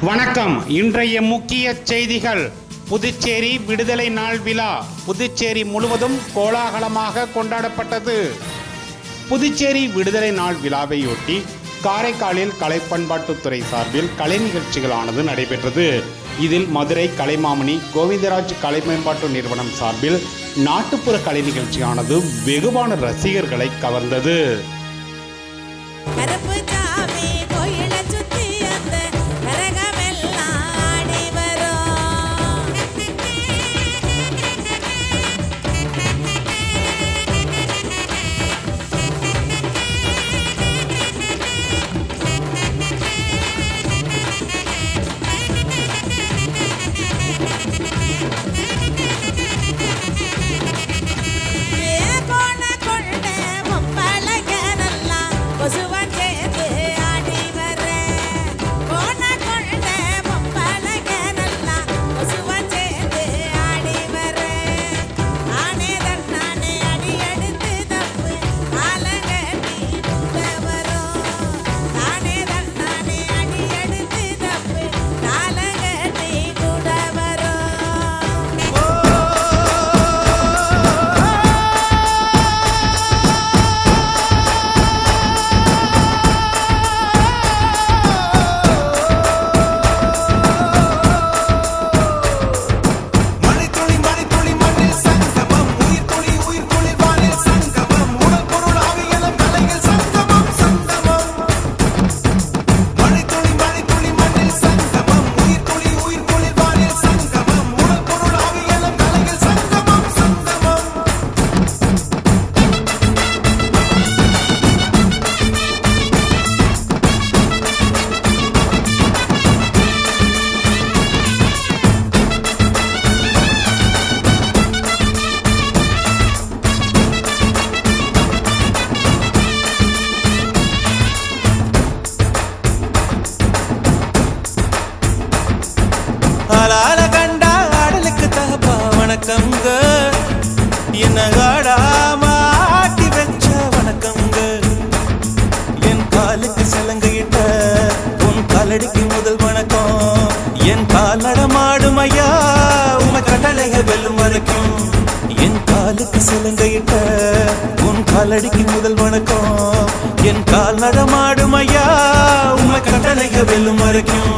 வணக்கம். இன்றைய முக்கிய செய்திகள். புதுச்சேரி விடுதலை நாள் விழா. புதுச்சேரி முழுவதும் கோலாகலமாக கொண்டாடப்பட்டது. புதுச்சேரி விடுதலை நாள் விழாவையொட்டி காரைக்காலில் கலை பண்பாட்டுத்துறை சார்பில் கலை நிகழ்ச்சிகளானது நடைபெற்றது. இதில் மதுரை கலைமாமணி கோவிந்தராஜ் கலை மேம்பாட்டு நிறுவனம் சார்பில் நாட்டுப்புற கலை நிகழ்ச்சியானது வெகுவான ரசிகர்களை கவர்ந்தது. என்ன ஆட்டி வச்ச வணக்கங்க. என் காலுக்கு சிலங்கையிட்ட உன் காலடிக்கு முதல் வணக்கம். என் கால் நடமாடும் ஐயா உமை கட்டளைக வெல்லும் வரைக்கும் என் காலுக்கு சிலங்கையிட்ட உன் காலடிக்கு முதல் வணக்கம். என் கால் நடமாடும் ஐயா உமை கட்டளைக வெல்லும் வரைக்கும்